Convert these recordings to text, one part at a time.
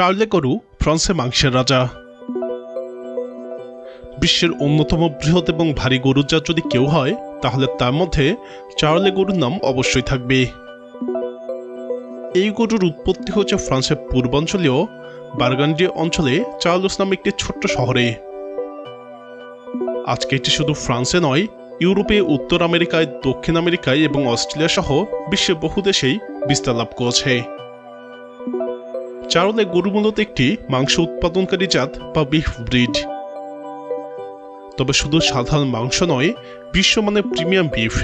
চার্লে গরু ফ্রান্সে মাংসের রাজা। বিশ্বের অন্যতম বৃহৎ এবং ভারী গরুর জাত যদি কেউ হয়, তাহলে তার মধ্যে চার্লে গরুর নাম অবশ্যই থাকবে। এই গরুর উৎপত্তি হচ্ছে ফ্রান্সের পূর্বাঞ্চলীয় বার্গান্ডি অঞ্চলে চার্লস নামে একটি ছোট্ট শহরে। আজকে এটি শুধু ফ্রান্সে নয়, ইউরোপে, উত্তর আমেরিকায়, দক্ষিণ আমেরিকায় এবং অস্ট্রেলিয়া সহ বিশ্বের বহু দেশেই বিস্তার লাভ করেছে। চারলে গরু মূলত একটি মাংস উৎপাদনকারী জাত বা বিফ ব্রিড তবে শুধু সাধারণ মাংস নয়, বিশ্বমানের প্রিমিয়াম বিফ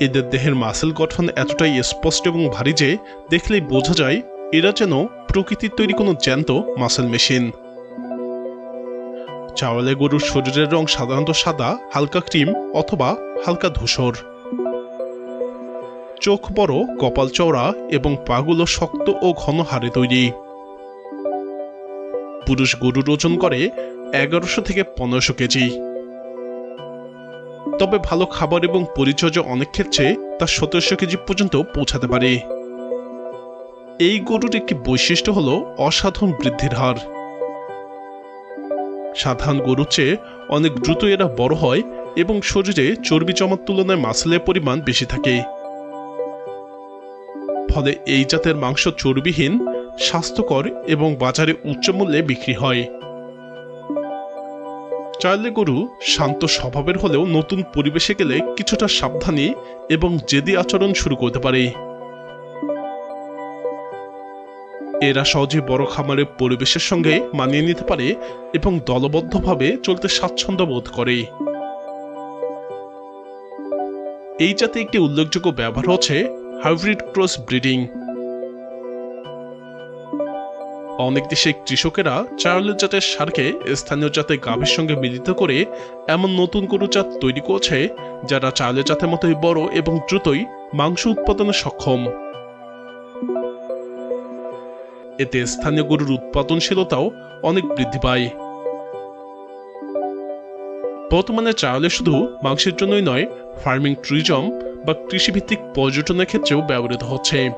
এদের দেহের মাসেল গঠন এতটাই স্পষ্ট এবং ভারী যে দেখলেই বোঝা যায় এরা যেন প্রকৃতির তৈরি কোনো জ্যান্ত মাসেল মেশিন চাওয়ালে গরুর শরীরের রং সাধারণত সাদা, হালকা ক্রিম অথবা হালকা ধূসর। চোখ বড়, কপাল চওড়া এবং পাগুলো শক্ত ও ঘন হারে তৈরি। পুরুষ গরুর ওজন করে এগারোশো থেকে পনেরোশো কেজি। তবে ভালো খাবার এবং পরিচর্যা অনেক ক্ষেত্রে তা সতেরোশো কেজি পর্যন্ত পৌঁছাতে পারে। এই গরুর একটি বৈশিষ্ট্য হল অসাধারণ বৃদ্ধির হার। সাধারণ গরুর চেয়ে অনেক দ্রুত এরা বড় হয় এবং শরীরে চর্বি জমার তুলনায় মাসেলের পরিমাণ বেশি থাকে। ফলে এই জাতের মাংস চর্বিহীন, স্বাস্থ্যকর এবং বাজারে উচ্চ মূল্যে বিক্রি হয়। চার্লে গরু শান্ত স্বভাবের হলেও নতুন পরিবেশে গেলে কিছুটা সাবধানী এবং জেদি আচরণ শুরু করতে পারে। এরা সহজে বড় খামারের পরিবেশের সঙ্গে মানিয়ে নিতে পারে এবং দলবদ্ধভাবে চলতে স্বাচ্ছন্দ্য বোধ করে। এই জাতে একটি উল্লেখযোগ্য ব্যবহার হচ্ছে হাইব্রিড ক্রস ব্রিডিং। অনেক দেশে কৃষকেরা চার্লের জাতের সারকে স্থানীয় জাতের গাভীর সঙ্গে মিলিত করে এমন নতুন গরু জাত তৈরি করছে, যারা চার্লের জাতের মতোই বড় এবং দ্রুতই মাংস উৎপাদনে সক্ষম। এতে স্থানীয় গরুর উৎপাদনশীলতাও অনেক বৃদ্ধি পায়। বর্তমানে চার্লে শুধু মাংসের জন্যই নয় ফার্মিং ট্যুরিজম বা কৃষিভিত্তিক পর্যটনের ক্ষেত্রেও ব্যবহৃত হচ্ছে।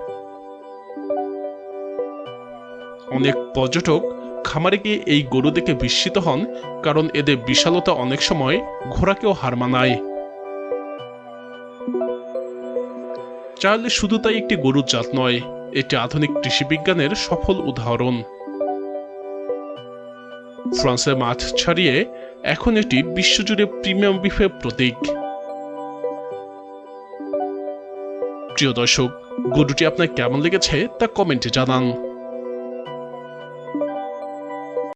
অনেক পর্যটক খামারে গিয়ে এই গরু দেখে বিস্মিত হন, কারণ এদের বিশালতা অনেক সময় ঘোড়াকেও হার মানায়। চার্লি শুধু তাই একটি গরুর জাত নয়, এটি আধুনিক কৃষিবিজ্ঞানের সফল উদাহরণ। ফ্রান্সের মাঠ ছাড়িয়ে এখন এটি বিশ্বজুড়ে প্রিমিয়াম বিফের প্রতীক। প্রিয় দর্শক গরুটি আপনার কেমন লেগেছে তা কমেন্টে জানান।